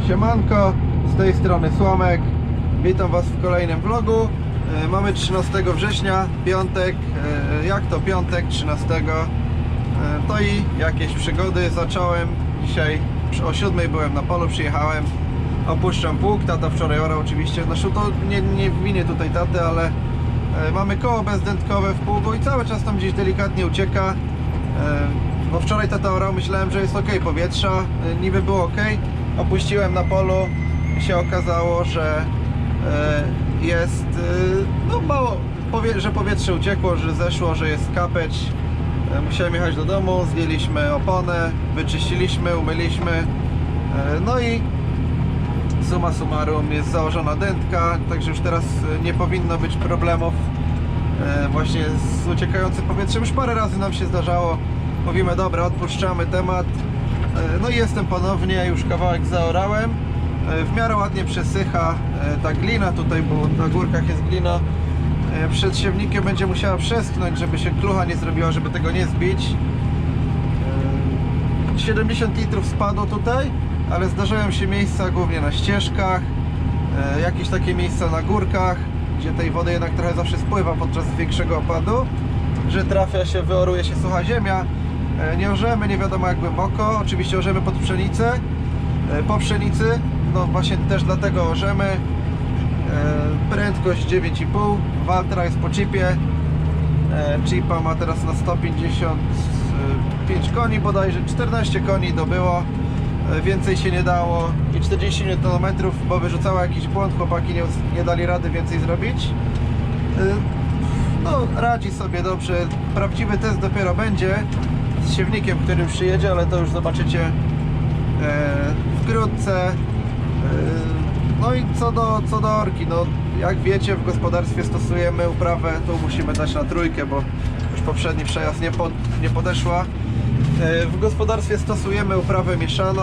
Siemanko, z tej strony Słomek. Witam Was w kolejnym vlogu. E, Mamy 13 września, piątek. E, Jak to piątek 13? E, To i jakieś przygody. Zacząłem dzisiaj o 7 byłem na polu, przyjechałem. Opuszczam pług. Tata wczoraj orał oczywiście. Znaczy to nie, nie winię tutaj taty, ale e, mamy koło bezdętkowe w pługu i cały czas tam gdzieś delikatnie ucieka. E, Bo wczoraj tata orał, myślałem, że jest ok powietrza, e, niby było ok. Opuściłem na polu się okazało, że e, jest e, no mało, że powietrze uciekło, że zeszło, że jest kapeć. E, Musiałem jechać do domu, zdjęliśmy oponę, wyczyściliśmy, umyliśmy. No i summa summarum jest założona dętka, także już teraz nie powinno być problemów właśnie z uciekającym powietrzem. Już parę razy nam się zdarzało. Mówimy, dobra, odpuszczamy temat. E, No i jestem ponownie, już kawałek zaorałem. E, W miarę ładnie przesycha e, ta glina tutaj, bo na górkach jest glina. Przed siewnikiem będzie musiała przeschnąć, żeby się klucha nie zrobiła, żeby tego nie zbić. E, 70 litrów spadło tutaj, ale zdarzają się miejsca głównie na ścieżkach, jakieś takie miejsca na górkach, gdzie tej wody jednak trochę zawsze spływa podczas większego opadu, że trafia się, wyoruje się sucha ziemia. E, Nie orzemy, nie wiadomo jak głęboko, oczywiście orzemy pod pszenicę, e, po pszenicy, no właśnie też dlatego orzemy. E, Prędkość 9,5, Waltra jest po chipie, Chipa ma teraz na 155 koni bodajże, 14 koni dobyło, więcej się nie dało. I 40 Nm, bo wyrzucała jakiś błąd, chłopaki nie, nie dali rady więcej zrobić. No, radzi sobie dobrze, prawdziwy test dopiero będzie z siewnikiem, którym przyjedzie, ale to już zobaczycie e, wkrótce. E, No i co do, co do orki, no jak wiecie w gospodarstwie stosujemy uprawę, tu musimy dać na trójkę, bo już poprzedni przejazd nie, pod, nie podeszła. E, W gospodarstwie stosujemy uprawę mieszaną.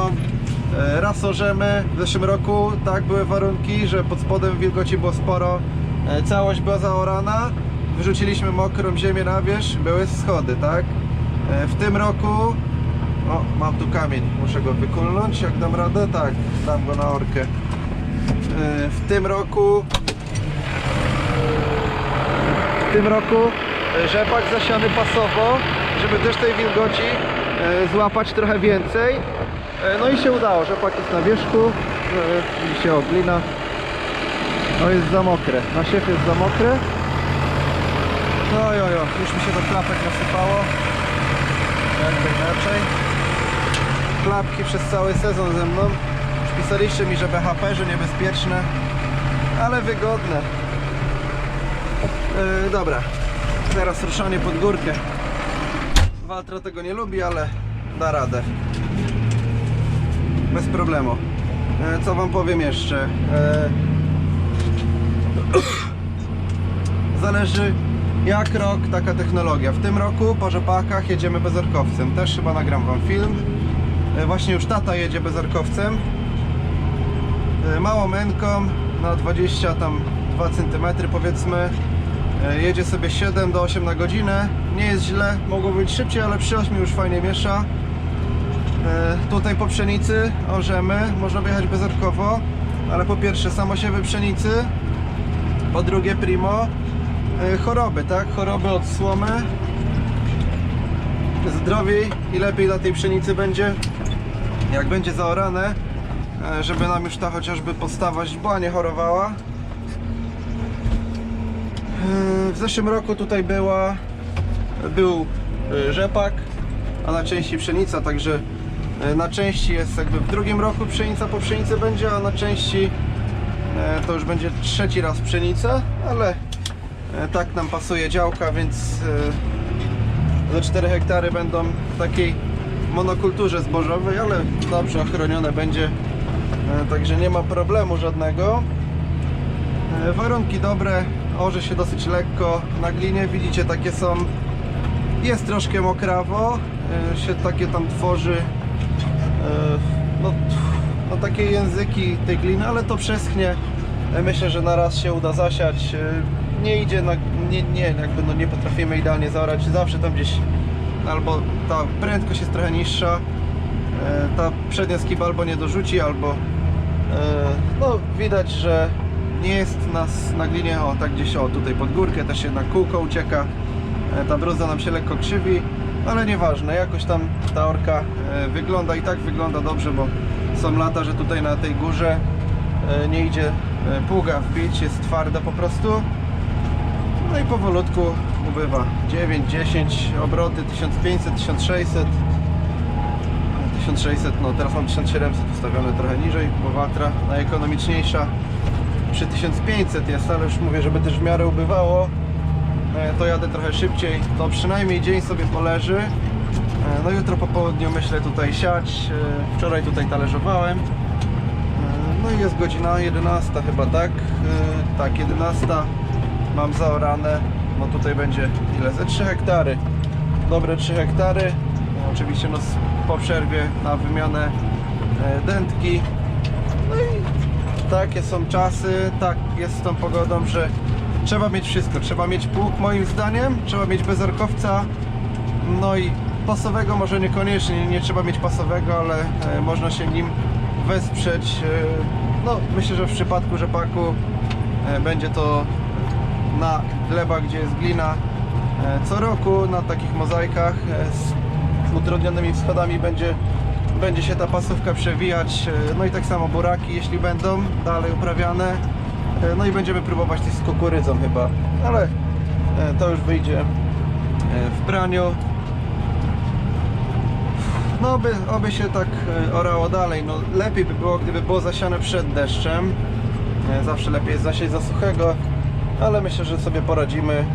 Raz orzemy, w zeszłym roku tak były warunki, że pod spodem wilgoci było sporo. Całość była zaorana, wyrzuciliśmy mokrą ziemię na wierzch, były schody, tak? E, W tym roku o, mam tu kamień, muszę go wykulnąć, jak dam radę? Tak, dam go na orkę. E, W tym roku w tym roku e, rzepak zasiany pasowo, żeby też tej wilgoci złapać trochę więcej. No i się udało, rzepak jest na wierzchu, e, widzicie o glina. No jest za mokre, na siew jest za mokre. No jo, jo, już mi się do klapek nasypało. Jakby inaczej. Klapki przez cały sezon ze mną. Pisaliście mi, że BHP, niebezpieczne, ale wygodne. Yy, dobra, teraz ruszanie pod górkę. Waltra tego nie lubi, ale da radę. Bez problemu. Yy, co wam powiem jeszcze? Yy, Zależy jak rok, taka technologia. W tym roku po rzepakach jedziemy bezorkowcem. Też chyba nagram wam film. Yy, Właśnie już tata jedzie bezorkowcem. Yy, Małą męką na 20 tam 2 cm powiedzmy. E, Jedzie sobie 7 do 8 na godzinę. Nie jest źle, mogło być szybciej, ale przy 8 już fajnie miesza. E, Tutaj po pszenicy orzemy, można wyjechać bezorkowo, ale po pierwsze samosiewy pszenicy, po drugie primo e, choroby, tak? Choroby od słomy. Zdrowiej i lepiej dla tej pszenicy będzie, jak będzie zaorane, e, żeby nam już ta chociażby podstawa źdźbła nie chorowała. W zeszłym roku tutaj była, był e, rzepak, a na części pszenica, także e, na części jest jakby w drugim roku pszenica po pszenicy będzie, a na części e, to już będzie trzeci raz pszenica, ale e, tak nam pasuje działka, więc e, ze 4 hektary będą w takiej monokulturze zbożowej, ale dobrze ochronione będzie, e, także nie ma problemu żadnego. E, Warunki dobre, orze się dosyć lekko na glinie, widzicie takie są, jest troszkę mokrawo, e, się takie tam tworzy, e, no, no takie języki tej gliny, ale to przeschnie, E, myślę, że na raz się uda zasiać, E, nie idzie, na, nie, nie, jakby no nie potrafimy idealnie zaorać, zawsze tam gdzieś albo ta prędkość jest trochę niższa, e, ta przednia skiba albo nie dorzuci, albo No widać, że nie jest nas na glinie, o tak gdzieś o tutaj pod górkę też jednak kółko ucieka. E, Ta bruzda nam się lekko krzywi, ale nieważne, jakoś tam ta orka e, wygląda i tak wygląda dobrze, bo są lata, że tutaj na tej górze e, nie idzie e, pługa wbić, jest twarda po prostu. No i powolutku ubywa 9, 10 obroty, 1500, 1600 1600, no teraz mam 1700 ustawione trochę niżej, bo Watra najekonomiczniejsza. Przy 1500 jest, ale już mówię, żeby też w miarę ubywało. E, to jadę trochę szybciej, to przynajmniej dzień sobie poleży. E, no jutro po południu myślę tutaj siać, E, wczoraj tutaj talerzowałem. No i jest godzina 11 chyba, tak? Tak, 11 mam zaorane, no tutaj będzie ile? Ze 3 hektary. Dobre 3 hektary. No, oczywiście no, po przerwie na wymianę e, dętki. No i takie są czasy, tak jest z tą pogodą, że trzeba mieć wszystko, trzeba mieć pług moim zdaniem, trzeba mieć bezorkowca no i pasowego może niekoniecznie, nie trzeba mieć pasowego, ale e, można się nim wesprzeć. E, no myślę, że w przypadku rzepaku e, będzie to na glebach, gdzie jest glina. E, co roku na takich mozaikach e, z utrudnionymi wschodami będzie, będzie się ta pasówka przewijać. E, no i tak samo buraki jeśli będą dalej uprawiane. No i będziemy próbować też z kukurydzą chyba. Ale to już wyjdzie w praniu. No oby, oby się tak orało dalej. No, lepiej by było, gdyby było zasiane przed deszczem. Zawsze lepiej jest zasieć za suchego, ale myślę, że sobie poradzimy. E,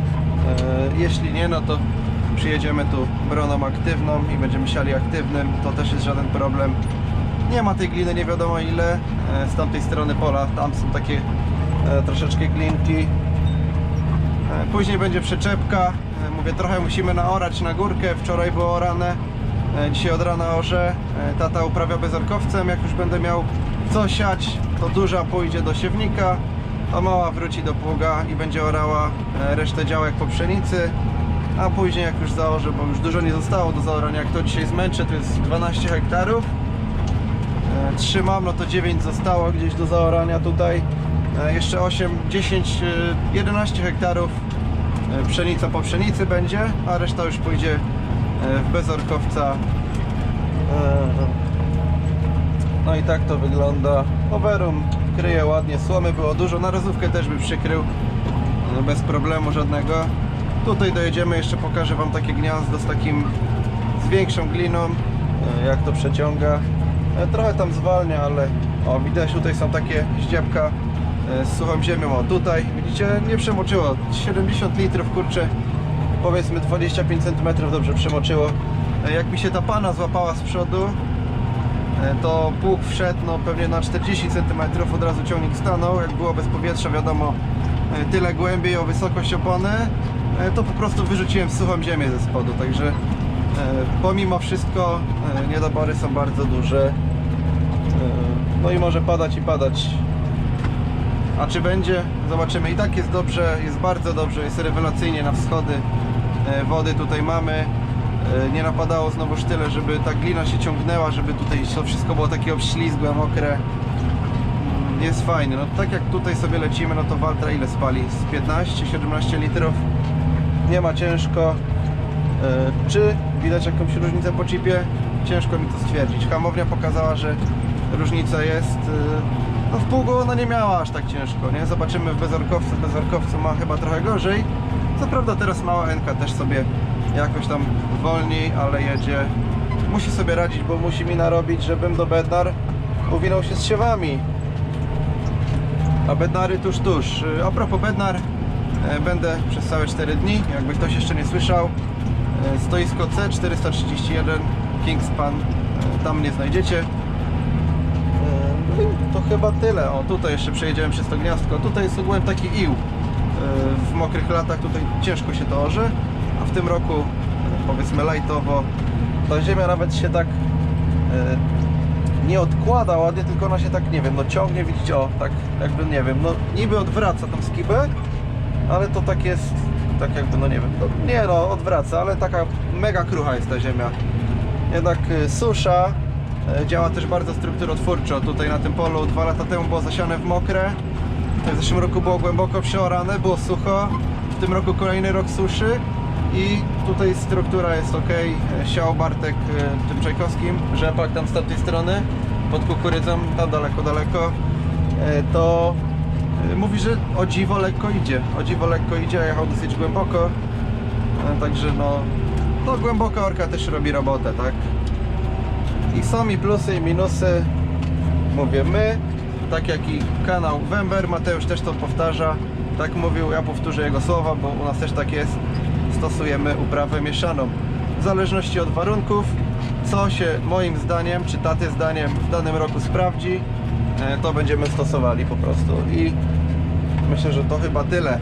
Jeśli nie, no to przyjedziemy tu broną aktywną i będziemy siali aktywnym. To też jest żaden problem. Nie ma tej gliny nie wiadomo ile. E, Z tamtej strony pola tam są takie e, troszeczkę glinki. Później będzie przyczepka. Mówię, trochę musimy naorać na górkę. Wczoraj było orane. Dzisiaj od rana orze. Tata uprawia bezorkowcem. Jak już będę miał co siać, to duża pójdzie do siewnika, a mała wróci do pługa i będzie orała e, resztę działek po pszenicy. A później jak już zaorzę, bo już dużo nie zostało do zaorania, jak to dzisiaj zmęczę, to jest 12 hektarów. E, Trzymam, no to 9 zostało gdzieś do zaorania tutaj. E, Jeszcze 8, 10, e, 11 hektarów pszenica po pszenicy będzie, a reszta już pójdzie w bezorkowca. No i tak to wygląda. Overum kryje ładnie, słomy było dużo, na rozówkę też by przykrył e, bez problemu żadnego. Tutaj dojedziemy, jeszcze pokażę Wam takie gniazdo z takim, z większą gliną, e, jak to przeciąga. E, Trochę tam zwalnia, ale o widać tutaj są takie ździebka e, z suchą ziemią. O tutaj widzicie, nie przemoczyło. 70 litrów kurczę, powiedzmy 25 cm dobrze przemoczyło. Jak mi się ta pana złapała z przodu, to pług wszedł no, pewnie na 40 cm, od razu ciągnik stanął. Jak było bez powietrza, wiadomo, e, tyle głębiej o wysokość opony, e, to po prostu wyrzuciłem suchą ziemię ze spodu. Także e, pomimo wszystko e, niedobory są bardzo duże. E, No i może padać i padać. A czy będzie? Zobaczymy. I tak jest dobrze, jest bardzo dobrze, jest rewelacyjnie na wschody. E, Wody tutaj mamy. E, Nie napadało znowuż tyle, żeby ta glina się ciągnęła, żeby tutaj to wszystko było takie obślizgłe, mokre. Mm, Jest fajnie. No tak jak tutaj sobie lecimy, no to Waltra ile spali? Z 15-17 litrów. Nie ma ciężko. E, Czy widać jakąś różnicę po chipie? Ciężko mi to stwierdzić. Hamownia pokazała, że różnica jest. e, No w pługu ona nie miała aż tak ciężko, nie? Zobaczymy w bezorkowcu. W bezorkowcu ma chyba trochę gorzej. Co prawda teraz mała Enka też sobie jakoś tam wolniej, ale jedzie. Musi sobie radzić, bo musi mi narobić, żebym do Bednar uwinął się z siewami. A Bednary tuż, tuż. A propos Bednar, e, będę przez całe 4 dni, jakby ktoś jeszcze nie słyszał. E, Stoisko C431 Kingspan, e, tam mnie znajdziecie. No i to chyba tyle. O, tutaj jeszcze przejedziemy przez to gniazdko. Tutaj jest ogółem taki ił. W mokrych latach tutaj ciężko się to orze, a w tym roku e, powiedzmy lajtowo ta ziemia nawet się tak e, nie odkłada ładnie, tylko ona się tak, nie wiem, no ciągnie, widzicie, o, tak jakby, nie wiem, no niby odwraca tą skibę, ale to tak jest, tak jakby, no nie wiem, no, nie no, odwraca, ale taka mega krucha jest ta ziemia. Jednak y, susza, E, Działa też bardzo strukturotwórczo. Tutaj na tym polu dwa lata temu było zasiane w mokre. W zeszłym roku było głęboko przeorane, było sucho. W tym roku kolejny rok suszy. I tutaj struktura jest ok. Siał Bartek e, tym Czajkowskim, rzepak tam z tamtej strony, pod kukurydzą, tam daleko, daleko. E, To e, mówi, że o dziwo lekko idzie. O dziwo lekko idzie, jechał dosyć głęboko. Także no, no głęboka orka też robi robotę, tak? I są i plusy i minusy. Mówię my, tak jak i kanał Wember, Mateusz też to powtarza. Tak mówił, ja powtórzę jego słowa, bo u nas też tak jest. Stosujemy uprawę mieszaną. W zależności od warunków, co się moim zdaniem, czy taty zdaniem w danym roku sprawdzi, e, to będziemy stosowali po prostu. I myślę, że to chyba tyle.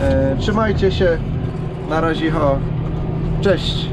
E, Trzymajcie się. Na razie, ho. Cześć.